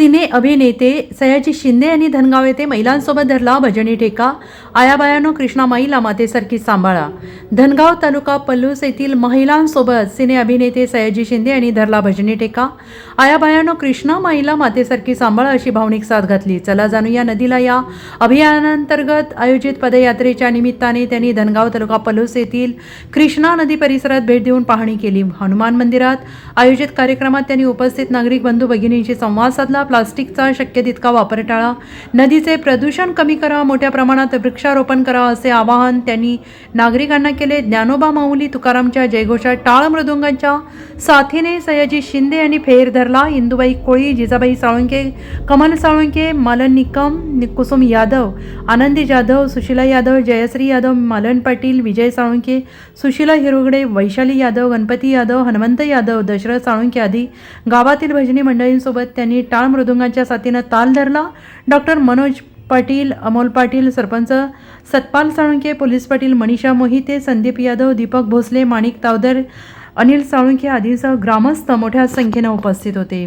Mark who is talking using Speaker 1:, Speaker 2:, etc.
Speaker 1: सिने अभिनेते सयाजी शिंदे यांनी धनगाव येथे महिलांसोबत धरला भजनी ठेका. आयाबायानो कृष्णा माईला मातेसारखी सांभाळा. धनगाव तालुका पल्लूस येथील महिलांसोबत सिने अभिनेते सयाजी शिंदे यांनी धरला भजनी ठेका. आयाबायानो कृष्णा माईला मातेसारखी सांभाळा अशी भावनिक साथ घातली. चला जाणूया नदीला या अभियानांतर्गत आयोजित पदयात्रेच्या निमित्ताने त्यांनी धनगाव तालुका पलूस येथील कृष्णा नदी परिसरात भेट देऊन पाहणी केली. हनुमान मंदिरात आयोजित कार्यक्रमात त्यांनी उपस्थित नागरिक बंधू भगिनींशी संवाद साधला. प्लास्टिकचा शक्य तितका वापर टाळा. नदीचे प्रदूषण कमी करा मोठ्या प्रमाणात वृक्षारोपण करा असे आवाहन त्यांनी नागरिकांना केले. ज्ञानोबा माऊली तुकारामच्या जयघोषात टाळ मृदुंगांच्या साथीने सयाजी शिंदे यांनी फेर धरला. इंदुबाई कोळी जिजाबाई साळुंके कमल साळुंके मालन निकम कुसुम यादव आनंदी जाधव सुशीला यादव जयश्री यादव मालन पाटील विजय साळुंके सुशीला हिरुगडे वैशाली यादव गणपती यादव हनुमंत यादव दशरथ साळुंके आदी गावातील भजनी मंडळींसोबत त्यांनी टाळ मृदुंगांच्या साथीनं ताल धरला. डॉक्टर मनोज पाटील अमोल पाटील सरपंच सतपाल साळुंके पोलीस पाटील मनीषा मोहिते संदीप यादव दीपक भोसले माणिक तावदर अनिल साळुंके आदीसह ग्रामस्थ मोठ्या संख्येनं उपस्थित होते.